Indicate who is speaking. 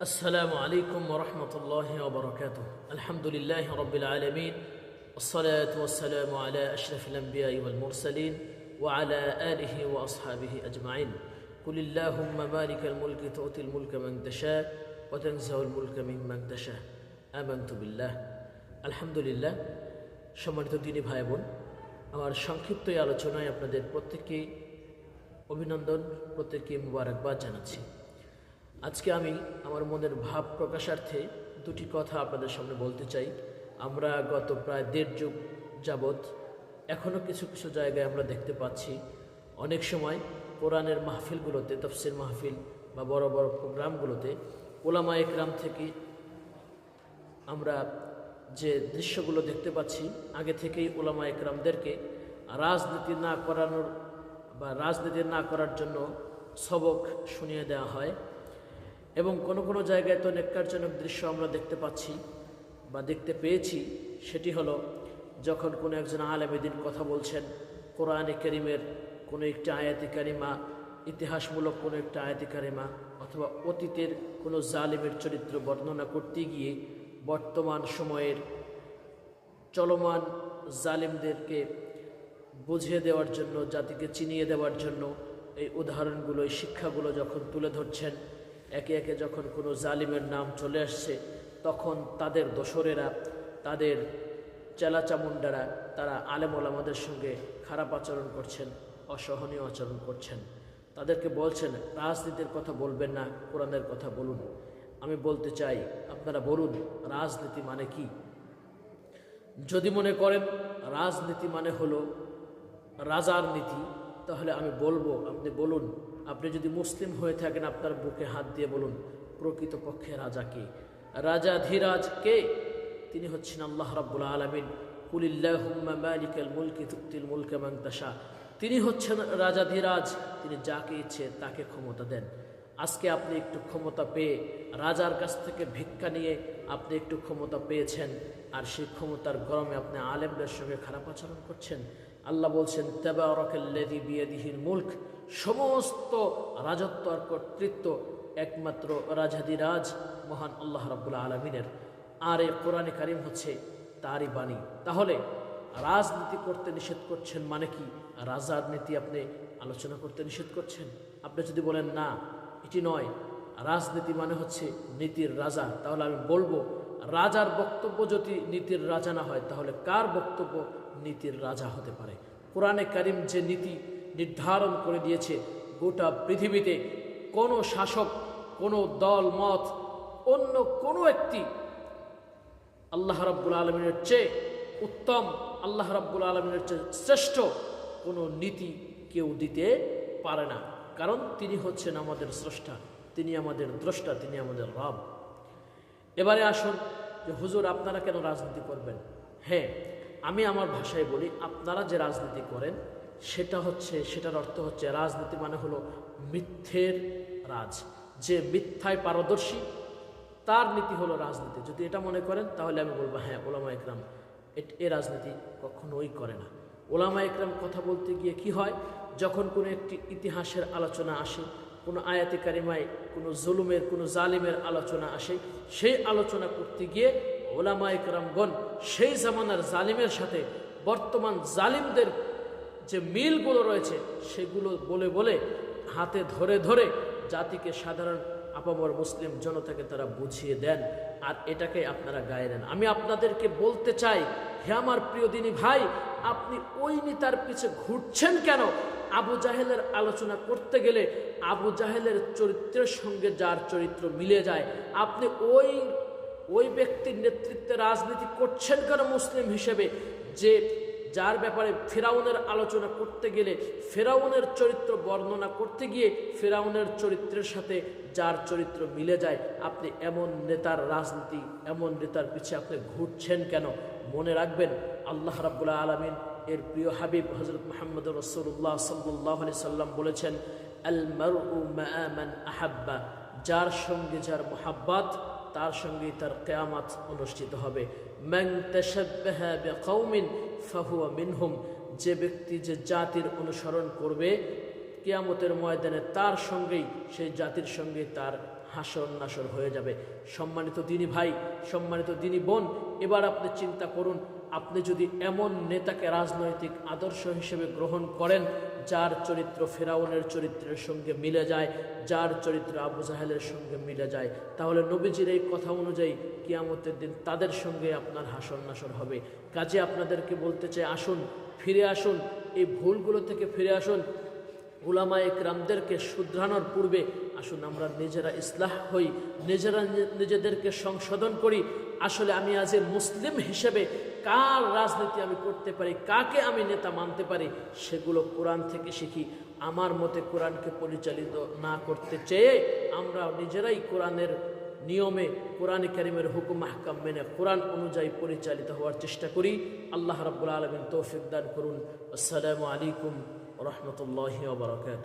Speaker 1: السلام عليكم ورحمة الله وبركاته الحمد لله رب العالمين والصلاة والسلام على أشرف الأنبياء والمرسلين وعلى آله وأصحابه أجمعين قل اللهم مالك الملك تؤتي الملك من تشاء وتنزع الملك ممن تشاء آمنت بالله الحمد لله সম্মানিত দিনী ভাই বোন আমার সংক্ষিপ্ত এই আলোচনায় আপনাদের প্রত্যেককে অভিনন্দন প্রত্যেককে মুবারকবাদ জানাচ্ছি আজকে আমি আমার মনের ভাব প্রকাশার্থে দুটি কথা আপনাদের সামনে বলতে চাই। আমরা গত প্রায় দেড় যুগ যাবৎ এখনও কিছু কিছু জায়গায় আমরা দেখতে পাচ্ছি। অনেক সময় কোরআনের মাহফিলগুলোতে, তফসির মাহফিল বা বড় বড় প্রোগ্রামগুলোতে ওলামা একরাম থেকে আমরা যে দৃশ্যগুলো দেখতে পাচ্ছি, আগে থেকেই ওলামা একরামদেরকে রাজনীতি না করানোর বা রাজনীতি না করার জন্য সবক শুনিয়ে দেওয়া হয়। এবং কোনো কোনো জায়গায় তো নেককারজনক দৃশ্য আমরা দেখতে পাচ্ছি বা দেখতে পেয়েছি। সেটি হলো যখন কোনো একজন আলেমেদিন কথা বলছেন, কোরআনে করিমের কোনো একটি আয়াতি কারিমা, ইতিহাসমূলক কোনো একটা আয়াতি কারিমা অথবা অতীতের কোনো জালিমের চরিত্র বর্ণনা করতে গিয়ে বর্তমান সময়ের চলমান জালিমদেরকে বুঝিয়ে দেওয়ার জন্য, জাতিকে চিনিয়ে দেওয়ার জন্য এই উদাহরণগুলো, এই শিক্ষাগুলো যখন তুলে ধরছেন একে একে যখন কোনো জালিমের নাম চলে আসছে, তখন তাদের দোসরেরা, তাদের চেলাচামুন্ডারা তারা আলেমল আমাদের সঙ্গে খারাপ আচরণ করছেন, অসহনীয় আচরণ করছেন। তাদেরকে বলছেন, রাজনীতির কথা বলবেন না, কোরআনের কথা বলুন। আমি বলতে চাই, আপনারা বলুন, রাজনীতি মানে কি? যদি মনে করেন, রাজনীতি মানে হলো রাজার নীতি, তাহলে আমি বলব, আপনি বলুন। আপনি যদি মুসলিম হয়ে থাকেন, আপনার বুকে হাত দিয়ে বলুন প্রকৃতপক্ষে রাজা কে? রাজা ধীরাজ কে? তিনি হচ্ছেন আল্লাহ রাব্বুল আলমিন। কুলিল্লাহুম্মা মালিকাল মুলকি তুক্তিল মুলকা তাশা। তিনি হচ্ছেন রাজা ধীরাজ। তিনি যাকে ইচ্ছে তাকে ক্ষমতা দেন। আজকে আপনি একটু ক্ষমতা পেয়ে, রাজার কাছ থেকে ভিক্ষা নিয়ে আপনি একটু ক্ষমতা পেয়েছেন, আর সেই ক্ষমতার গরমে আপনি আলেমদের সঙ্গে খারাপ আচরণ করছেন। আল্লাহ বলছেন তেবারকাল্লাদি বিয়াদিহির মুল্ক সমস্ত রাজত্ব আর কর্তৃত্ব একমাত্র রাজাদিরাজ মহান আল্লাহ রাবুল আলমিনের। আর এ কোরআনে কারিম হচ্ছে তারই বাণী। তাহলে রাজনীতি করতে নিষেধ করছেন মানে কি? রাজার নীতি আপনি আলোচনা করতে নিষেধ করছেন? আপনি যদি বলেন, না, এটি নয়, রাজনীতি মানে হচ্ছে নীতির রাজা তাহলে আমি বলব রাজার বক্তব্য যদি নীতির রাজা না হয়, তাহলে কার বক্তব্য নীতির রাজা হতে পারে? কোরআনে কারিম যে নীতি নির্ধারণ করে দিয়েছে, গোটা পৃথিবীতে কোনো শাসক, কোনো দল, মত, অন্য কোনো একটি আল্লাহ রাব্বুল আলমিনের চেয়ে উত্তম, আল্লাহ রাব্বুল আলমিনের চেয়ে শ্রেষ্ঠ কোনো নীতি কেউ দিতে পারে না। কারণ তিনি হচ্ছেন আমাদের স্রষ্টা, তিনি আমাদের দ্রষ্টা, তিনি আমাদের রব। এবারে আসুন যে হুজুর, আপনারা কেন রাজনীতি করবেন? হ্যাঁ আমি আমার ভাষায় বলি, আপনারা যে রাজনীতি করেন, সেটা হচ্ছে, সেটার অর্থ হচ্ছে, রাজনীতি মানে হলো মিথ্যের রাজ। যে মিথ্যায় পারদর্শী, তার নীতি হলো রাজনীতি। যদি এটা মনে করেন, তাহলে আমি বলব হ্যাঁ ওলামা একরাম এ রাজনীতি কখনোই করে না। ওলামা একরাম কথা বলতে গিয়ে কি হয়? যখন কোনো একটি ইতিহাসের আলোচনা আসে কোনো আয়াতে কারিমায়, কোনো জুলুমের, কোনো জালিমের আলোচনা আসে, সেই আলোচনা করতে গিয়ে ওলামা একরামগণ সেই জামানার জালিমের সাথে বর্তমান জালিমদের যে মিলগুলো রয়েছে, সেগুলো বলে বলে, হাতে ধরে ধরে জাতিকে সাধারণ আপামর মুসলিম জনতাকে তারা বুঝিয়ে দেন আর এটাকে আপনারা গায়ে নেন আমি আপনাদেরকে বলতে চাই, হে আমার প্রিয় দিনী ভাই, আপনি ওই নেতার পিছে ঘুরছেন কেন? আবু জাহেলের আলোচনা করতে গেলে আবু জাহেলের চরিত্রের সঙ্গে যার চরিত্র মিলে যায়, আপনি ওই ওই ব্যক্তির নেতৃত্বে রাজনীতি করছেন কেন মুসলিম হিসেবে? যে যার ব্যাপারে ফেরাউনের আলোচনা করতে গেলে, ফেরাউনের চরিত্র বর্ণনা করতে গিয়ে ফেরাউনের চরিত্রের সাথে যার চরিত্র মিলে যায়, আপনি এমন নেতার রাজনীতি, এমন নেতার পিছিয়ে আপনি ঘুরছেন কেন? মনে রাখবেন, আল্লাহ রাবুল্লাহ আলমিন এর প্রিয় হাবিব হজরত মোহাম্মদ রসুল্লাহ সাল্লাহ আলি সাল্লাম বলেছেন, আল মারু মান আহাব্বা। যার সঙ্গে যার মোহাব্বাত, তার সঙ্গেই তার কেয়ামাত অনুষ্ঠিত হবে। ম্যাং কৌমিন ফাহুয়া মিনহুম। যে ব্যক্তি, যে জাতির অনুসরণ করবে, কেয়ামতের ময়দানে তার সঙ্গেই, সেই জাতির সঙ্গে তার হাসর নাসর হয়ে যাবে। সম্মানিত দিনী ভাই, সম্মানিত দিনী বোন, এবার আপনি চিন্তা করুন আপনি যদি এমন নেতাকে রাজনৈতিক আদর্শ হিসেবে গ্রহণ করেন, যার চরিত্র ফেরাউনের চরিত্রের সঙ্গে মিলে যায়, যার চরিত্র আবু জাহেলের সঙ্গে মিলে যায়, তাহলে নবীজির এই কথা অনুযায়ী কিয়ামতের দিন তাদের সঙ্গে আপনার হাসর নাসর হবে। কাজে আপনাদেরকে বলতে চাই, আসুন, ফিরে আসুন, এই ভুলগুলো থেকে ফিরে আসুন। উলামা একরামদেরকে শুধরানোর পূর্বে আসুন, আমরা নিজেরা ইসলাহ হই, নিজেরা নিজেদেরকে সংশোধন করি আসলে আমি আজ মুসলিম হিসেবে কার রাজনীতি আমি করতে পারি, কাকে আমি নেতা মানতে পারি, সেগুলো কোরআন থেকে শিখি। আমার মতে কোরআনকে পরিচালিত না করতে চেয়ে আমরা নিজেরাই কোরআনের নিয়মে, কোরআন করিমের হুকুম হাকাম মেনে কোরআন অনুযায়ী পরিচালিত হওয়ার চেষ্টা করি। আল্লাহ রাব্বুল আলমিন তৌফিক দান করুন। আসসালামু আলাইকুম রহমতুল্লাহ বারকাত